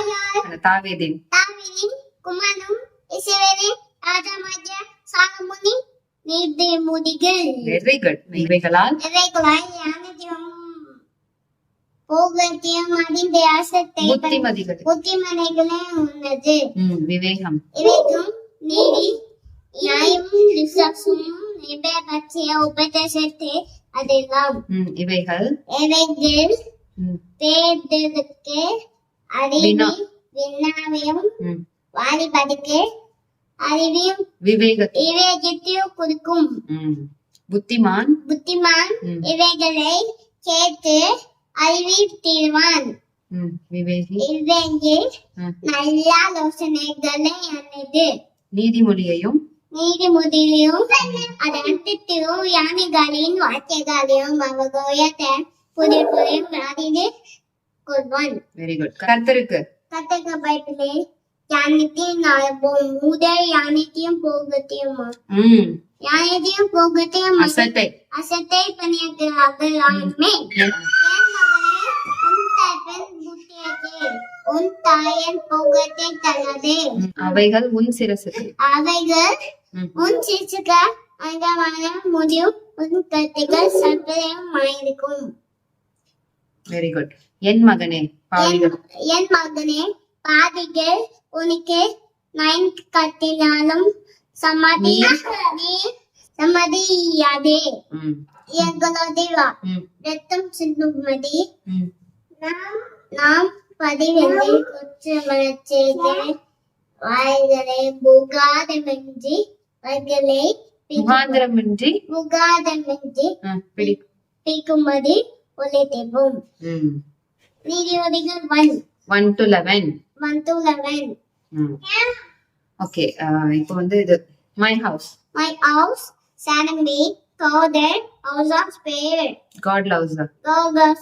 தாயார் அந்த தாவீதின் தாவீதின் குமாரனும் இஸ்ரவேலின் ராஜாமாகிய சாலமோனின் நீதிமொழிகள் வெரி குட் இவைகளால் இவைகளால் ஞானத்தையும் போகத்தையும் அறிந்த ஆசத்தை புத்திமதிகள் புத்திமனைகளே உள்ளது ம், விவேகம் இவைக்கும் நீதி நியாயமும் விசுவாசமும் நிபேபட்சிய உபதேசத்தை அதெல்லாம் ம், இவைகள் இவைகள் ம், தேர்தலுக்கு அறிவி வினா. வினாவையும் ம், வாலிபதுக்கு அறிவையும் விவேகத்தை விவேகத்தையும் கொடுக்கும். புத்திமான். புத்திமான் இவைகளை கேட்டு அறிவித்திருவான் ம், விவேகி. நல்ல ஆலோசனைகளை அன்னது நீதிமொழியையும். நீதிமொழியிலும் அது அந்தத்திலும் யானைகளின் வார்த்தைகளையும் அவர்களுடைய புதிய புதிய அறிந்து கொள்வான் வெரி குட் கர்த்தருக்கு. கத்தக பைபிளே யானைத்தையும் நாளப்போம் முதல் யானைத்தையும் போகத்தையும் ம், யானைத்தையும் போகத்தையும் அசத்தை என்- என் மகனே, உன் தாயின் போகத்தை அவைகள் உன் சிரசுக்கு. அவைகள் உன் அங்கமான முடியும் உன் கத்திகள் சர்ப்பமாயிருக்கும் வெரி குட் என் மகனே பாவிகள். என் மகனே பாதிகள் உனக்கு நைன் கத்தினாலும் சம்மதி நீ சம்மதியாதே ம், எங்களோட வா ம், ரத்தம் சிந்துமதி. நாம் நாம் பதிவென்று குற்றமரச் செய்து வாய்களை புகாதமின்றி வர்களை முகாந்திரமின்றி முகாதமின்றி ம், பிடி பிக்கும்படி உழைத்தேவும் ம், நீதிபதிகள் one one to eleven one to eleven okay இப்போ வந்து இது my house my house சானம்பி Kauthar house of spare God loves Gauhar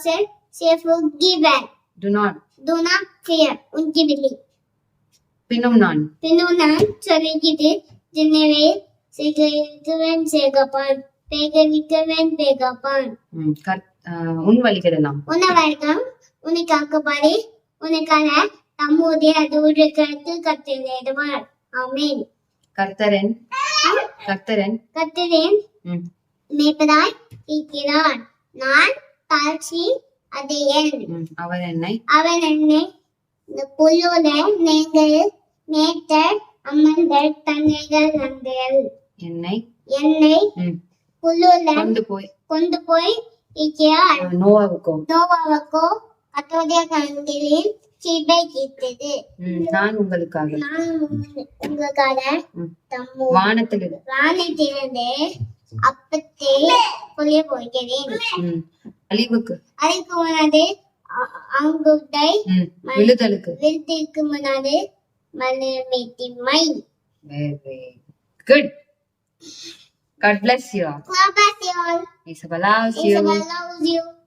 cheerful given to not Do not fear உஞ்சிபிலி பின்னும் நான் பின்னும் நான் சொல்லிக்கிட்டு ஜின்னவே சிகவன் சேகப்பான் பேகவிக்கவன் பேகப்பான் ம், கர்- ஆஹ், உன் வழிகள் எல்லாம். உணவர்க்கம் உனக்காக்கப்படி உனக்கான தம்முடைய தூர கருத்து கத்திடுவார் ஆமீன். கர்த்தரன். கர்த்தரன். கத்திரேன் ம், மேய்ப்பதாய் இருக்கிறார். நான் தாழ்ச்சி அதையன் அவர் என்னை. அவன் என்னை இந்த புல்லோட நீங்கள் மேய்த்த அம்மந்தர் தன்னைகள் நங்கள் என்னை. என்னை புல்லோட கொண்டு போய். கொண்டு போய் நோவாவுக்கும் நோவாவுக்கோ? அத்தோடைய கண்களில் கிட்டது ம், நான் உங்களுக்காக. நான் உங்க- உங்களுக்காக ம், தம்மு வானத்தில். வானத்திலிருந்து அப்பத்தை புரிய போகிறேன். ம், அழிவுக்கு. அதுக்கு முன்னாடி அ- அங்குட்டை ம், விழுதலுக்கு. விருத்திற்கு முன்னாடி மலர்மெத்திமை very good God bless you yun. Isabalaws you. Isabalaws you.